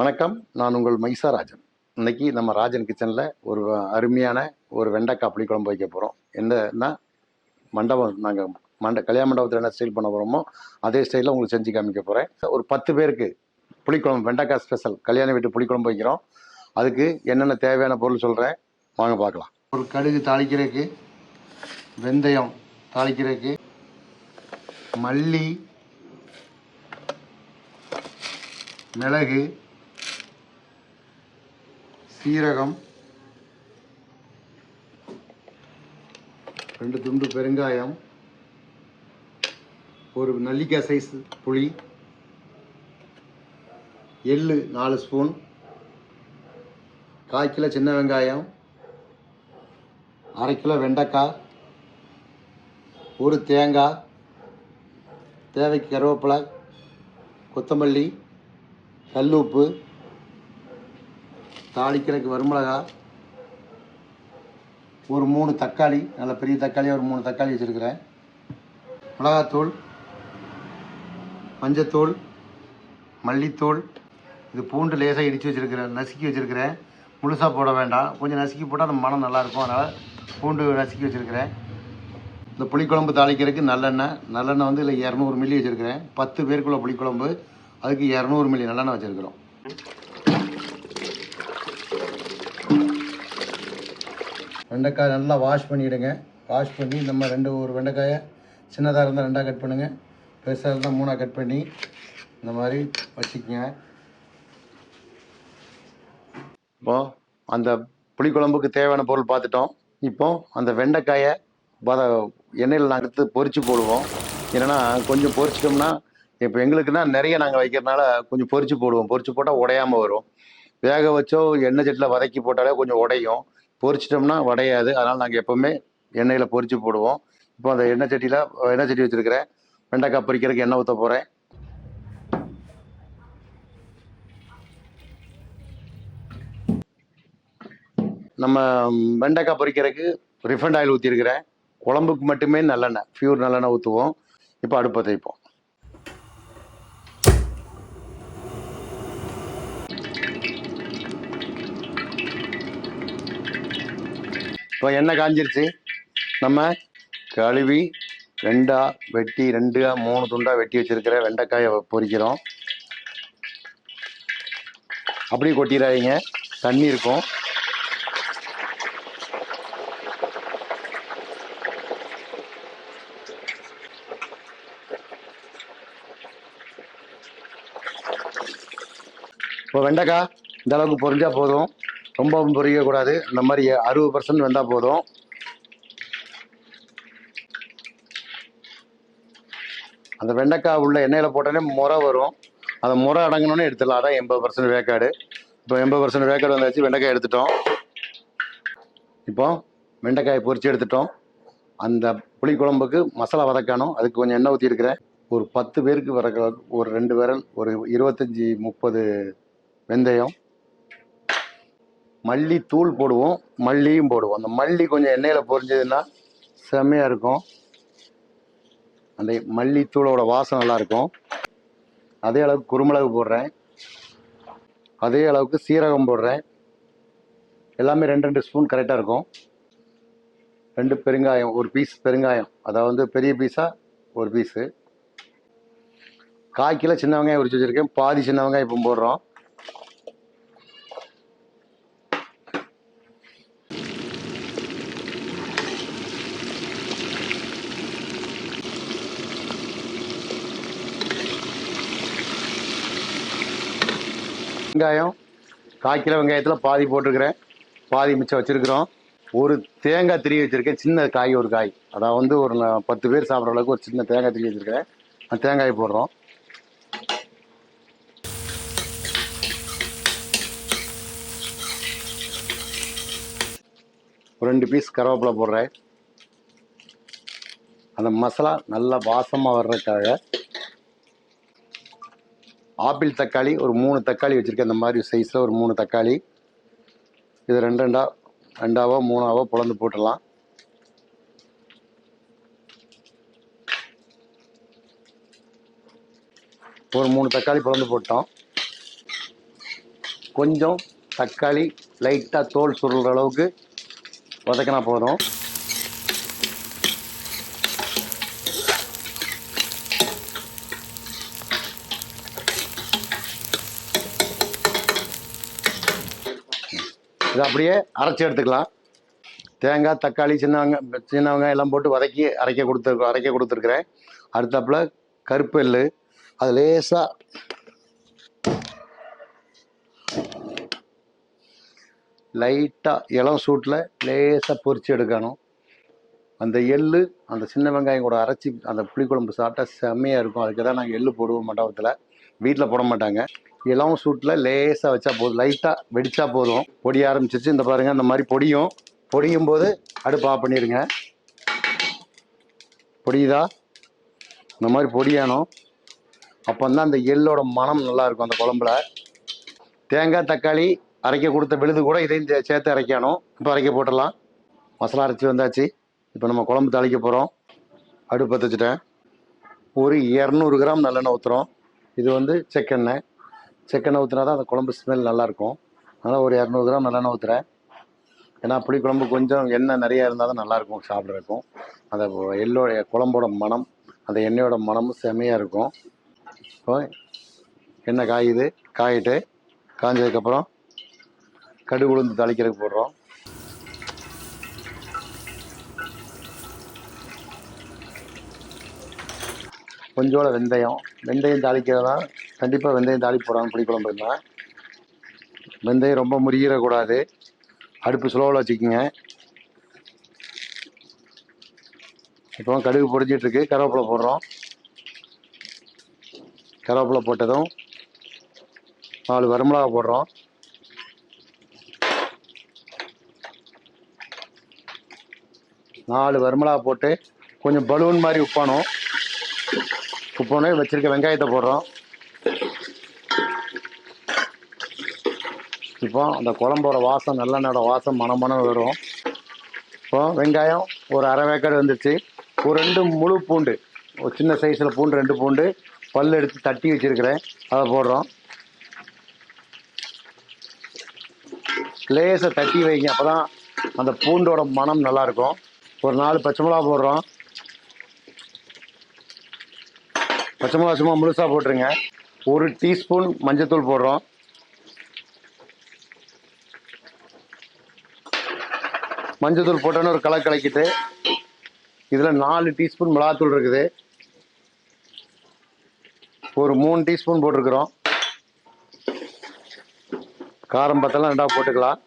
வணக்கம். நான் உங்கள் மைசா ராஜன். இன்னைக்கு நம்ம ராஜன் கிச்சனில் ஒரு அருமையான ஒரு வெண்டைக்காய் புளிக்குழம்பு வைக்க போகிறோம் என்னன்னா மண்டபம் நாங்கள் மண்ட கல்யாண மண்டபத்தில் என்ன ஸ்டைல் பண்ண போகிறோமோ அதே ஸ்டைலில் உங்களுக்கு செஞ்சு காமிக்க போகிறேன் ஒரு பத்து பேருக்கு புளிக்குழம்பு வெண்டைக்காய் ஸ்பெஷல் கல்யாண வீட்டு புளிக்குழம்பு வைக்கிறோம். அதுக்கு என்னென்ன தேவையான பொருள் சொல்கிறேன் வாங்க பார்க்கலாம். ஒரு கடுகு தாளிக்கிறதுக்கு வெந்தயம் தாளிக்கிறதுக்கு மல்லி மிளகு சீரகம் ரெண்டு துண்டு பெருங்காயம். ஒரு நல்லிக்காய் சைஸ் புளி. எள்ளு நாலு ஸ்பூன் கால் கிலோ சின்ன வெங்காயம். அரை கிலோ வெண்டைக்காய். ஒரு தேங்காய். தேவைக்கு கருவேப்பிலை. கொத்தமல்லி. கல் உப்பு தாளிக்கிறதுக்கு வருமிளகா ஒரு மூணு தக்காளி நல்ல பெரிய தக்காளி ஒரு மூணு தக்காளி வச்சுருக்கிறேன். மிளகாத்தூள் மஞ்சத்தூள் மல்லித்தூள் இது பூண்டு லேசாக இடித்து வச்சுருக்கிறேன் நசுக்கி வச்சுருக்கிறேன். முழுசாக போட வேண்டாம். கொஞ்சம் நசுக்கி போட்டால் அந்த மனம் நல்லாயிருக்கும். அதனால் பூண்டு நசுக்கி வச்சுருக்கிறேன். இந்த புளிக்குழம்பு தாளிக்கிறதுக்கு நல்லெண்ணெய். நல்லெண்ணெய் வந்து இல்லை இரநூறு மில்லி வச்சுருக்கிறேன். பத்து பேருக்குள்ள புளிக்குழம்பு. அதுக்கு இரநூறு மில்லி நல்லெண்ணெய் வச்சுருக்கிறோம். வெண்டைக்காய் நல்லா வாஷ் பண்ணிவிடுங்க வாஷ் பண்ணி நம்ம ரெண்டு ஒரு வெண்டைக்காயை சின்னதாக இருந்தால் ரெண்டாக கட் பண்ணுங்கள் பெருசாக இருந்தால் மூணாக கட் பண்ணி இந்த மாதிரி வச்சுக்கோங்க. இப்போ அந்த புளிக்குழம்புக்கு தேவையான பொருள் பார்த்துட்டோம். இப்போ அந்த வெண்டைக்காயை வத எண்ணெயில் நாங்கள் எடுத்து பொறிச்சு போடுவோம். என்னென்னா கொஞ்சம் பொரிச்சிட்டோம்னா இப்போ எங்களுக்குன்னா நிறைய நாங்கள் வைக்கிறதுனால கொஞ்சம் பொறிச்சு போடுவோம். பொறிச்சு போட்டால் உடையாமல் வரும். வேக வச்சோ எண்ணெய் செட்டில் வதக்கி போட்டாலே கொஞ்சம் உடையும். பொரிச்சிட்டோம்னா உடையாது அதனால் நாங்கள் எப்போவுமே எண்ணெயில் பொறிச்சு போடுவோம். இப்போ அந்த எண்ணெய் சட்டியில் எண்ணெய் சட்டி வச்சுருக்கிறேன். வெண்டைக்காய் பொறிக்கிறதுக்கு எண்ணெய் ஊற்ற போகிறேன் நம்ம வெண்டைக்காய் பொறிக்கிறதுக்கு ரிஃபைண்ட் ஆயில் ஊற்றிருக்கிறேன் குழம்புக்கு மட்டுமே நல்லெண்ணெய் பியூர் நல்லெண்ணெய் ஊற்றுவோம் இப்போ அடுப்பை தைப்போம் இப்போ எண்ணெய் காஞ்சிருச்சு? நம்ம கழுவி ரெண்டாக வெட்டி ரெண்டாக மூணு துண்டாக வெட்டி வச்சிருக்கிற வெண்டைக்காயை பொரிக்கிறோம் அப்படியே கொட்டிடாதீங்க தண்ணி இருக்கும். இப்போ வெண்டைக்காய் இந்த அளவுக்கு பொரிஞ்சா போதும். ரொம்ப பொறிக்கக்கூடாது இந்த மாதிரி அறுபது பர்சன்ட் வந்தால் போதும். அந்த வெண்டைக்காய் உள்ள எண்ணெயில் போட்டோன்னே முறை வரும். அந்த முறை அடங்கணுன்னே எடுத்துடலாம். அதான் எண்பது பர்சன்ட் வேக்காடு. இப்போ எண்பது பர்சன்ட் வேக்காடு வந்தாச்சு வெண்டைக்காய் எடுத்துட்டோம். இப்போ வெண்டைக்காயை பொறிச்சு எடுத்துட்டோம். அந்த புளி குழம்புக்கு மசாலா வதக்கணும். அதுக்கு கொஞ்சம் எண்ணெய் ஊற்றிருக்கிறேன் ஒரு பத்து பேருக்கு வர ஒரு ரெண்டு விரல் ஒரு இருபத்தஞ்சி முப்பது வெந்தயம். மல்லி தூள் போடுவோம் மல்லியும் போடுவோம். அந்த மல்லி கொஞ்சம் எண்ணெயில் பொரிஞ்சதுன்னா செம்மையாக இருக்கும். அந்த மல்லித்தூளோட வாசம் நல்லா இருக்கும். அதே அளவுக்கு குருமிளகு போடுறேன். அதே அளவுக்கு சீரகம் போடுறேன். எல்லாமே ரெண்டு ரெண்டு ஸ்பூன் கரெக்டாக இருக்கும். ரெண்டு பெருங்காயம் ஒரு பீஸ் பெருங்காயம். அதாவது பெரிய பீஸாக ஒரு பீஸு. கால் கிலோ சின்ன வெங்காயம் உரிச்சு வச்சுருக்கேன். பாதி சின்ன வெங்காயம் இப்போ போடுறோம். வெங்காயம் காய்க்கிற வெங்காயத்தில் பாதி போட்டிருக்கிறேன். பாதி மிச்சம் வச்சுருக்கிறோம். ஒரு தேங்காய் திரி வச்சுருக்கேன். சின்ன காய் ஒரு காய். அதாவது வந்து ஒரு பத்து பேர் சாப்பிட்ற அளவுக்கு ஒரு சின்ன தேங்காய் திரி வச்சுருக்கிறேன். அந்த தேங்காய் போடுறோம். ஒரு ரெண்டு பீஸ் கருவேப்பிலை போடுறேன். அந்த மசாலா நல்லா வாசமாக வர்றதுக்காக ஆப்பிள் தக்காளி ஒரு மூணு தக்காளி வச்சுருக்கேன். இந்த மாதிரி சைஸில் ஒரு மூணு தக்காளி. இது ரெண்டு ரெண்டா ரெண்டாவோ மூணாவோ பிளந்து போட்டுடலாம். ஒரு மூணு தக்காளி பிளந்து போட்டோம். கொஞ்சம் தக்காளி லைட்டாக தோல் சுருள்ற அளவுக்கு வதக்கினா போதும். இதை அப்படியே அரைச்சி எடுத்துக்கலாம். தேங்காய் தக்காளி சின்ன வெங்காயம் சின்ன வெங்காயம் எல்லாம் போட்டு வதக்கி அரைக்க கொடுத்து அரைக்க கொடுத்துருக்குறேன். அடுத்தாப்புல கருப்பு எள்ளு. அது லேசாக லைட்டாக இளம் சூட்டில் லேசாக பொறிச்சு எடுக்கணும். அந்த எள்ளு அந்த சின்ன வெங்காயம் கூட அரைச்சி அந்த புளிக்குழம்பு சாப்பிட்டா செம்மையாக இருக்கும். அதுக்கு தான் நாங்கள் எள்ளு போடுவோம் மண்டபத்தில். வீட்டில் போட மாட்டாங்க. இளம் சூட்டில் லேசாக வச்சா போதும். லைட்டாக வெடிச்சா போதும். பொடிய ஆரம்பிச்சிருச்சு. இந்த பாருங்கள் இந்த மாதிரி பொடியும். பொடியும் போது அடுப்பு ஆஃப் பண்ணிடுங்க பொடியுதா? இந்த மாதிரி பொடியானோம். அப்போ தான் அந்த எள்ளோட மனம் நல்லாயிருக்கும் அந்த குழம்புல. தேங்காய் தக்காளி அரைக்க கொடுத்த விழுது கூட இதையும் சேர்த்து அரைக்கணும். இப்போ அரைக்க போட்டுடலாம். மசாலா அரைச்சி வந்தாச்சு. இப்போ நம்ம குழம்பு தாளிக்க போகிறோம் அடுப்பு பற்ற வச்சுட்டேன். ஒரு இரநூறு கிராம் நல்லெண்ணெய் ஊற்றுறோம் இது வந்து செக்கெண்ணெய். செக்கெண்ணெய் ஊற்றினா தான் அந்த குழம்பு ஸ்மெல் நல்லாயிருக்கும். அதனால் ஒரு இரநூறு கிராம் நல்லெண்ணெய் ஊற்றுறேன் ஏன்னா புளி குழம்பு கொஞ்சம் எண்ணெய் நிறையா இருந்தால் தான் நல்லாயிருக்கும் சாப்பிட்றதுக்கும். அந்த எள்ளோட குழம்போட மனம் அந்த எண்ணெயோட மனமும் செமையாக இருக்கும். இப்போ எண்ணெய் காயுது காயிட்டு காஞ்சதுக்கப்புறம் கடுகு உளுந்து தாளிக்கிறதுக்கு போடுறோம். கொஞ்சோட வெந்தயம். வெந்தயம் தாளிக்கிறதா? கண்டிப்பாக வெந்தயம் தாளி போடணும் புளிக்குழம்பு இருந்தால் வெந்தயம் ரொம்ப முறியிடக்கூடாது அடுப்பு ஸ்லோவில் வச்சுக்கோங்க. இப்போ கடுகு பொறிஞ்சிட்ருக்கு கருவேப்பிலை போடுறோம். கருவேப்பிலை போட்டதும் நாலு வரமிளகா போடுறோம். நாலு வரமிளகா போட்டு கொஞ்சம் பலூன் மாதிரி உப்பானோம் உப்பானே வச்சிருக்க வெங்காயத்தை போடுறோம். இப்போ அந்த குழம்போட வாசம் நல்லெண்ணோட வாசம் மனமனம் வரும். இப்போ வெங்காயம் ஒரு அரை வேக்கர் வந்துருச்சு ஒரு ரெண்டு முழு பூண்டு ஒரு சின்ன சைஸில் பூண்டு ரெண்டு பூண்டு பல் எடுத்து தட்டி வச்சிருக்கிறேன். அதை போடுறோம். லேசை தட்டி வைங்க அப்போ தான் அந்த பூண்டோட மனம் நல்லாயிருக்கும் ஒரு நாலு பச்சை மிளகா போடுறோம். பச்சை மிளகா சும்மா முழுசாக போட்டுருங்க. ஒரு டீஸ்பூன் மஞ்சத்தூள் போடுறோம். மஞ்சத்தூள் போட்டோன்னு ஒரு கலர் கலக்கிட்டு இதில் நாலு டீஸ்பூன் மிளகாத்தூள் இருக்குது. ஒரு மூணு டீஸ்பூன் போட்டிருக்கிறோம். காரம் பத்தெல்லாம் ரெண்டாக போட்டுக்கலாம்.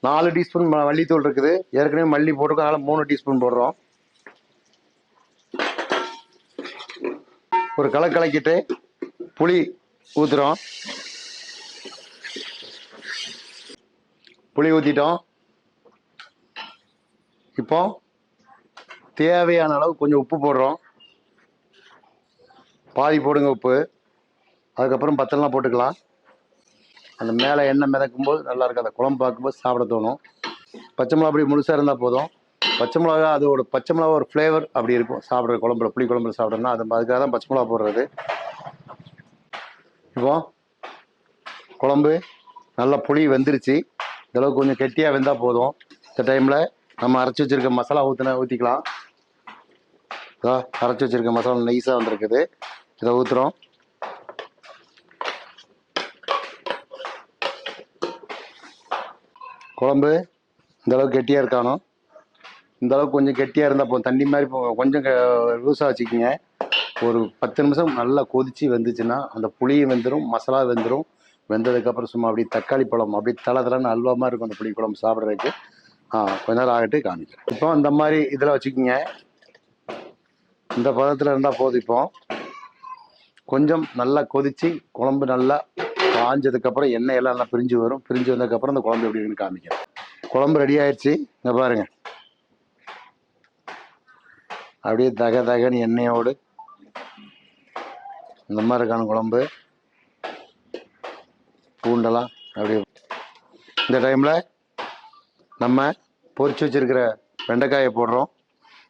நாலு டீஸ்பூன் ம- மல்லித்தூள் இருக்குது. ஏற்கனவே மல்லி போட்டிருக்கோம். அதனால் மூணு டீஸ்பூன் போடுறோம். ஒரு களை கலக்கிட்டு புளி ஊற்றுறோம் புளி ஊற்றிட்டோம் இப்போ தேவையான அளவு கொஞ்சம் உப்பு போடுறோம். பாதி போடுங்க உப்பு. அதுக்கப்புறம் பத்தெல்லாம் போட்டுக்கலாம். அந்த மேலே எண்ணெய் மிதக்கும் போது நல்லா இருக்கும். அந்த குழம்பு பார்க்கும்போது சாப்பிட தோணும். பச்சை மிளகா அப்படி முழுசாக இருந்தால் போதும். பச்சை மிளகா அதோட பச்சை மிளகா ஒரு ஃப்ளேவர் அப்படி இருக்கும். சாப்பிட்ற குழம்புல புளி குழம்புல சாப்பிட்றோம்னா அது அதுக்காக தான் பச்சை மிளகா போடுறது. இப்போ குழம்பு நல்லா புளி வெந்துருச்சு. இந்தளவுக்கு கொஞ்சம் கெட்டியாக வெந்தால் போதும். இந்த டைமில் நம்ம அரைச்சி வச்சிருக்க மசாலா ஊற்றின ஊற்றிக்கலாம் இதோ அரைச்சி வச்சிருக்க மசாலா நைஸாக வந்திருக்குது. இதை ஊற்றுறோம் குழம்பு இந்தளவுக்கு கெட்டியாக இருக்கானோ இந்த அளவுக்கு கொஞ்சம் கெட்டியாக இருந்தால் போதும். தண்ணி மாதிரி கொஞ்சம் லூஸாக வச்சுக்கிங்க. ஒரு பத்து நிமிஷம் நல்லா கொதிச்சு வெந்துச்சுன்னா அந்த புளியும் வெந்துடும் மசாலா வெந்துடும் வெந்ததுக்கப்புறம் சும்மா அப்படியே தக்காளி பழம் அப்படியே தலை தலைன்னு அல்வா மாதிரி இருக்கும் அந்த புளி குழம்பு சாப்பிட்றதுக்கு. கொஞ்ச நேரம் ஆகிட்டு காமிக்கிறேன். இப்போ இந்த மாதிரி இதில் வச்சுக்கிங்க. இந்த பதத்தில் இருந்தால் போதும் இப்போ. கொஞ்சம் நல்லா கொதிச்சு குழம்பு நல்லா காஞ்சதுக்கப்புறம் எண்ணெய் எல்லாம் நல்லா பிரிஞ்சு வரும். பிரிஞ்சு வந்ததுக்கப்புறம் அந்த குழம்பு எப்படி இருக்குன்னு காமிக்கிறேன். குழம்பு ரெடி ஆயிடுச்சு இங்கே பாருங்கள் அப்படியே தக தகன்னு எண்ணெயோடு இந்த மாதிரி இருக்கான குழம்பு. பூண்டெல்லாம் அப்படியே இந்த டைமில் நம்ம பொறிச்சு வச்சிருக்கிற வெண்டைக்காயை போடுறோம்.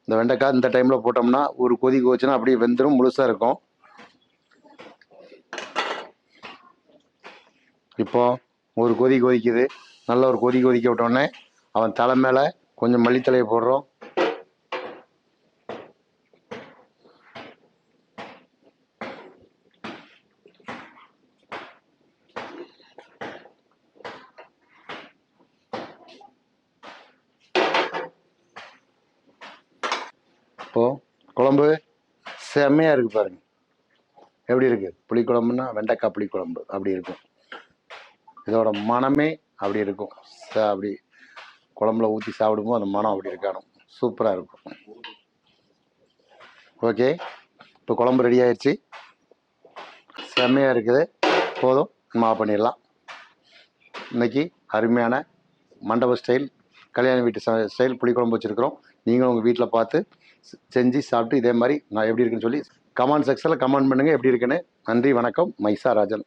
இந்த வெண்டைக்காய் இந்த டைமில் போட்டோம்னா ஒரு கொதி கோச்சுன்னா அப்படியே வெந்துடும் முழுசாக இருக்கும். இப்போ ஒரு கொதி கொதிக்குது. நல்ல ஒரு கொதி கொதிக்க விட்டோடனே அவன் தலை மேலே கொஞ்சம் மல்லித்தலையை போடுறோம். இப்போது குழம்பு செம்மையாக இருக்குது பாருங்க. எப்படி இருக்குது புளிக்குழம்புன்னா வெண்டைக்காய் புளிக்குழம்பு அப்படி இருக்கும். இதோட மனமே அப்படி இருக்கும். ச- அப்படி குழம்புல ஊற்றி சாப்பிடும்போது அந்த மனம் அப்படி இருக்கணும் சூப்பராக இருக்கும். ஓகே. இப்போ குழம்பு ரெடி ஆயிடுச்சு. செம்மையாக இருக்குது. போதும். நம்ம பண்ணிடலாம். இன்னைக்கு அருமையான மண்டப ஸ்டைல் கல்யாண வீட்டு ஸ்டைல் புளிக்குழம்பு வச்சுருக்குறோம். நீங்களும் உங்கள் வீட்டில் பார்த்து செஞ்சு சாப்பிட்டு இதே மாதிரி நான் எப்படி இருக்குன்னு சொல்லி கமெண்ட் செக்ஷனில் கமெண்ட் பண்ணுங்கள் எப்படி இருக்குன்னு? நன்றி வணக்கம். மைசா ராஜன்.